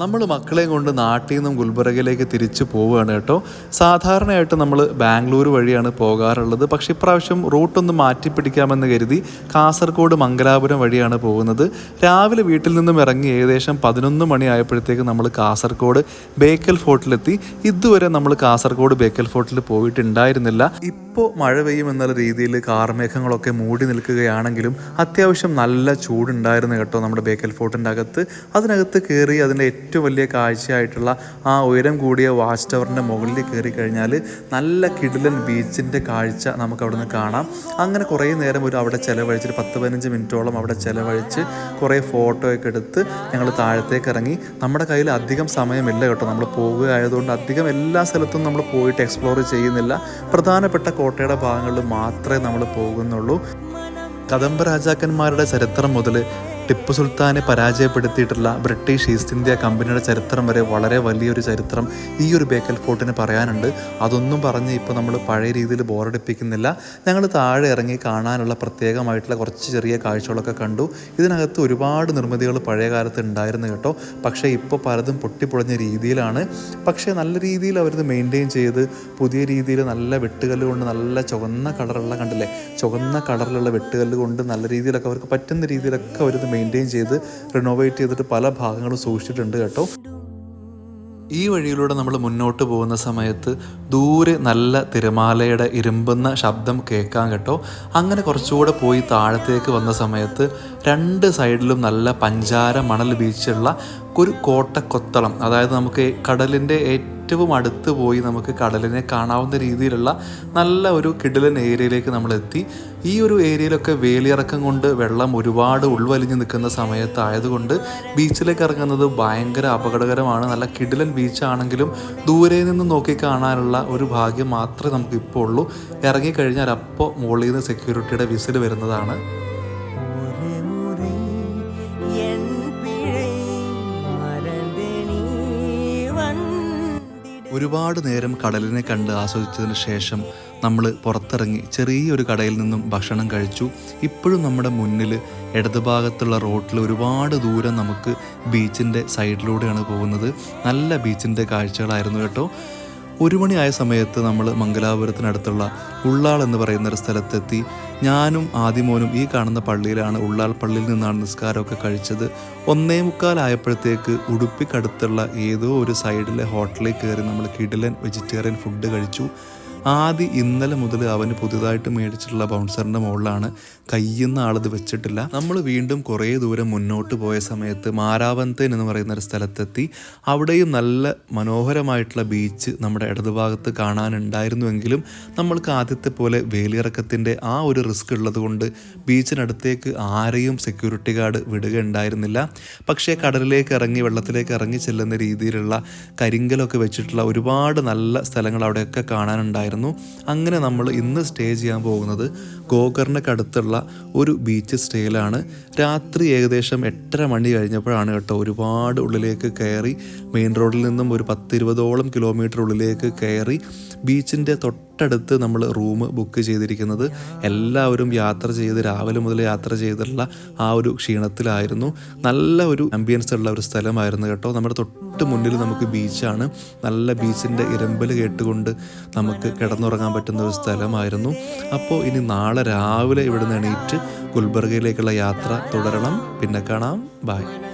നമ്മൾ മക്കളെയും കൊണ്ട് നാട്ടിൽ നിന്നും ഗുൽബർഗയിലേക്ക് തിരിച്ചു പോവുകയാണ് കേട്ടോ. സാധാരണയായിട്ട് നമ്മൾ ബാംഗ്ലൂർ വഴിയാണ് പോകാറുള്ളത്. പക്ഷേ ഇപ്രാവശ്യം റൂട്ടൊന്ന് മാറ്റി പിടിക്കാമെന്ന് കരുതി കാസർഗോഡ് മംഗലാപുരം വഴിയാണ് പോകുന്നത്. രാവിലെ വീട്ടിൽ നിന്നും ഇറങ്ങി ഏകദേശം പതിനൊന്ന് മണി ആയപ്പോഴത്തേക്ക് നമ്മൾ കാസർഗോഡ് ബേക്കൽ ഫോർട്ടിലെത്തി. ഇതുവരെ നമ്മൾ കാസർഗോഡ് ബേക്കൽ ഫോർട്ടിൽ പോയിട്ടുണ്ടായിരുന്നില്ല. ഇപ്പോൾ മഴ പെയ്യും എന്നുള്ള രീതിയിൽ കാർമേഘങ്ങളൊക്കെ മൂടി നിൽക്കുകയാണെങ്കിലും അത്യാവശ്യം നല്ല ചൂടുണ്ടായിരുന്നു കേട്ടോ നമ്മുടെ ബേക്കൽ ഫോർട്ടിന്റെ അകത്ത്. അതിനകത്ത് കയറി അതിന്റെ ഏറ്റവും വലിയ കാഴ്ചയായിട്ടുള്ള ആ ഉയരം കൂടിയ വാച്ച് ടവറിന്റെ മുകളിൽ കയറി കഴിഞ്ഞാൽ നല്ല കിടിലൻ ബീച്ചിന്റെ കാഴ്ച നമുക്ക് അവിടെ നിന്ന് കാണാം. അങ്ങനെ കുറേ നേരം ഒരു അവിടെ ചിലവഴിച്ചിട്ട് പത്ത് പതിനഞ്ച് മിനിറ്റോളം അവിടെ ചിലവഴിച്ച് കുറേ ഫോട്ടോ ഒക്കെ എടുത്ത് ഞങ്ങൾ താഴത്തേക്ക് ഇറങ്ങി. നമ്മുടെ കയ്യിൽ അധികം സമയമില്ല കേട്ടോ. നമ്മൾ പോവുകയായതുകൊണ്ട് അധികം എല്ലാ സ്ഥലത്തും നമ്മൾ പോയിട്ട് എക്സ്പ്ലോർ ചെയ്യുന്നില്ല. പ്രധാനപ്പെട്ട കോട്ടയുടെ ഭാഗങ്ങളിൽ മാത്രമേ നമ്മൾ പോകുന്നുള്ളൂ. കദംബ രാജാക്കന്മാരുടെ ചരിത്രം മുതൽ ടിപ്പു സുൽത്താനെ പരാജയപ്പെടുത്തിയിട്ടുള്ള ബ്രിട്ടീഷ് ഈസ്റ്റ് ഇന്ത്യ കമ്പനിയുടെ ചരിത്രം വരെ വളരെ വലിയൊരു ചരിത്രം ഈ ഒരു ബേക്കൽ ഫോർട്ടിന് പറയാനുണ്ട്. അതൊന്നും പറഞ്ഞ് ഇപ്പോൾ നമ്മൾ പഴയ രീതിയിൽ ബോറടിപ്പിക്കുന്നില്ല. ഞങ്ങൾ താഴെ ഇറങ്ങി കാണാനുള്ള പ്രത്യേകമായിട്ടുള്ള കുറച്ച് ചെറിയ കാഴ്ചകളൊക്കെ കണ്ടു. ഇതിനകത്ത് ഒരുപാട് നിർമ്മിതികൾ പഴയ കാലത്ത് ഉണ്ടായിരുന്നു കേട്ടോ. പക്ഷേ ഇപ്പോൾ പലതും പൊട്ടിപ്പൊളിഞ്ഞ രീതിയിലാണ്. പക്ഷേ നല്ല രീതിയിൽ അവരിത് മെയിന്റെയിൻ ചെയ്ത് പുതിയ രീതിയിൽ നല്ല വെട്ടുകല്ല് കൊണ്ട് നല്ല ചുവന്ന കളറുള്ള കണ്ടില്ലേ? ചുവന്ന കളറിലുള്ള വെട്ടുകല്ല് കൊണ്ട് നല്ല രീതിയിലൊക്കെ അവർക്ക് പറ്റുന്ന രീതിയിലൊക്കെ അവരിത് മെയിന്റെയിൻ ചെയ്ത് റിനോവേറ്റ് ചെയ്തിട്ട് പല ഭാഗങ്ങളും സൂക്ഷിച്ചിട്ടുണ്ട് കേട്ടോ. ഈ വഴിയിലൂടെ നമ്മൾ മുന്നോട്ട് പോകുന്ന സമയത്ത് ദൂരെ നല്ല തിരമാലയുടെ ഇരുമ്പുന്ന ശബ്ദം കേൾക്കാൻ കേട്ടോ. അങ്ങനെ കുറച്ചുകൂടെ പോയി താഴത്തേക്ക് വന്ന സമയത്ത് രണ്ട് സൈഡിലും നല്ല പഞ്ചാര മണൽ ബീച്ചുള്ള ഒരു കോട്ടക്കൊത്തളം അതായത് നമുക്ക് കടലിന്റെ ഏറ്റവും അടുത്ത് പോയി നമുക്ക് കടലിനെ കാണാവുന്ന രീതിയിലുള്ള നല്ല ഒരു കിടിലൻ ഏരിയയിലേക്ക് നമ്മൾ എത്തി. ഈ ഒരു ഏരിയയിലൊക്കെ വേലിയിറക്കം കൊണ്ട് വെള്ളം ഒരുപാട് ഉൾവലിഞ്ഞ് നിൽക്കുന്ന സമയത്തായതുകൊണ്ട് ബീച്ചിലേക്ക് ഇറങ്ങുന്നത് ഭയങ്കര അപകടകരമാണ്. നല്ല കിടിലൻ ബീച്ചാണെങ്കിലും ദൂരെ നിന്ന് നോക്കി കാണാനുള്ള ഒരു ഭാഗ്യം മാത്രമേ നമുക്ക് ഇപ്പോൾ ഉള്ളൂ. ഇറങ്ങിക്കഴിഞ്ഞാൽ അപ്പോൾ മുകളിൽ നിന്ന് സെക്യൂരിറ്റിയുടെ വിസിൽ വരുന്നതാണ്. ഒരുപാട് നേരം കടലിനെ കണ്ട് ആസ്വദിച്ചതിന് ശേഷം നമ്മൾ പുറത്തിറങ്ങി ചെറിയൊരു കടയിൽ നിന്നും ഭക്ഷണം കഴിച്ചു. ഇപ്പോഴും നമ്മുടെ മുന്നിൽ ഇടതുഭാഗത്തുള്ള റോട്ടിൽ ഒരുപാട് ദൂരം നമുക്ക് ബീച്ചിന്റെ സൈഡിലൂടെയാണ് പോകുന്നത്. നല്ല ബീച്ചിന്റെ കാഴ്ചകളായിരുന്നു കേട്ടോ. ഒരു മണിയായ സമയത്ത് നമ്മൾ മംഗലാപുരത്തിനടുത്തുള്ള ഉള്ളാൾ എന്ന് പറയുന്ന ഒരു സ്ഥലത്തെത്തി. ഞാനും ആദിമോനും ഈ കാണുന്ന പള്ളിയിലാണ് ഉള്ളാൽ പള്ളിയിൽ നിന്നാണ് നിസ്കാരമൊക്കെ കഴിച്ചത്. ഒന്നേ മുക്കാലായപ്പോഴത്തേക്ക് ഉടുപ്പിക്കടുത്തുള്ള ഏതോ ഒരു സൈഡിലെ ഹോട്ടലിൽ കയറി നമ്മൾ കിടിലൻ വെജിറ്റേറിയൻ ഫുഡ് കഴിച്ചു. ആദ്യ ഇന്നലെ മുതൽ അവന് പുതുതായിട്ട് മേടിച്ചിട്ടുള്ള ബൗൺസറിന്റെ മുകളിലാണ് കയ്യുന്ന ആളത് വെച്ചിട്ടില്ല. നമ്മൾ വീണ്ടും കുറേ ദൂരം മുന്നോട്ട് പോയ സമയത്ത് മാരാവന്തൻ എന്ന് പറയുന്ന ഒരു സ്ഥലത്തെത്തി. അവിടെയും നല്ല മനോഹരമായിട്ടുള്ള ബീച്ച് നമ്മുടെ ഇടതുഭാഗത്ത് കാണാനുണ്ടായിരുന്നുവെങ്കിലും നമ്മൾക്ക് ആദ്യത്തെ പോലെ വേലിയിറക്കത്തിന്റെ ആ ഒരു റിസ്ക് ഉള്ളത് കൊണ്ട് ബീച്ചിനടുത്തേക്ക് ആരെയും സെക്യൂരിറ്റി ഗാർഡ് വിടുകയുണ്ടായിരുന്നില്ല. പക്ഷേ കടലിലേക്ക് ഇറങ്ങി വെള്ളത്തിലേക്ക് ഇറങ്ങി ചെല്ലുന്ന രീതിയിലുള്ള കരിങ്കലൊക്കെ വെച്ചിട്ടുള്ള ഒരുപാട് നല്ല സ്ഥലങ്ങൾ അവിടെയൊക്കെ കാണാനുണ്ടായിരുന്നു. അങ്ങനെ നമ്മൾ ഇന്ന് സ്റ്റേ ചെയ്യാൻ പോകുന്നത് ഗോകർണക്ക് അടുത്തുള്ള ഒരു ബീച്ച് സ്റ്റേയിലാണ് രാത്രി ഏകദേശം എട്ടര മണി കഴിഞ്ഞപ്പോഴാണ് കേട്ടോ ഒരുപാട് ഉള്ളിലേക്ക് കയറി മെയിൻ റോഡിൽ നിന്നും ഒരു പത്തിരുപതോളം കിലോമീറ്റർ ഉള്ളിലേക്ക് കയറി ബീച്ചിന്റെ തൊട്ടടുത്ത് നമ്മൾ റൂം ബുക്ക് ചെയ്തിരിക്കുന്നത്. എല്ലാവരും യാത്ര ചെയ്ത് രാവിലെ മുതൽ യാത്ര ചെയ്തിട്ടുള്ള ആ ഒരു ക്ഷീണത്തിലായിരുന്നു. നല്ല ഒരു ആംബിയൻസ് ഉള്ള ഒരു സ്ഥലമായിരുന്നു കേട്ടോ. നമ്മുടെ തൊട്ട് മുന്നിൽ നമുക്ക് ബീച്ചാണ് നല്ല ബീച്ചിന്റെ ഇരമ്പൽ കേട്ടുകൊണ്ട് നമുക്ക് കിടന്നുറങ്ങാൻ പറ്റുന്ന ഒരു സ്ഥലമായിരുന്നു. അപ്പോൾ ഇനി നാളെ രാവിലെ ഇവിടുന്ന് എണീറ്റ് ഗുൽബർഗയിലേക്കുള്ള യാത്ര തുടരണം. പിന്നെ കാണാം. ബായ്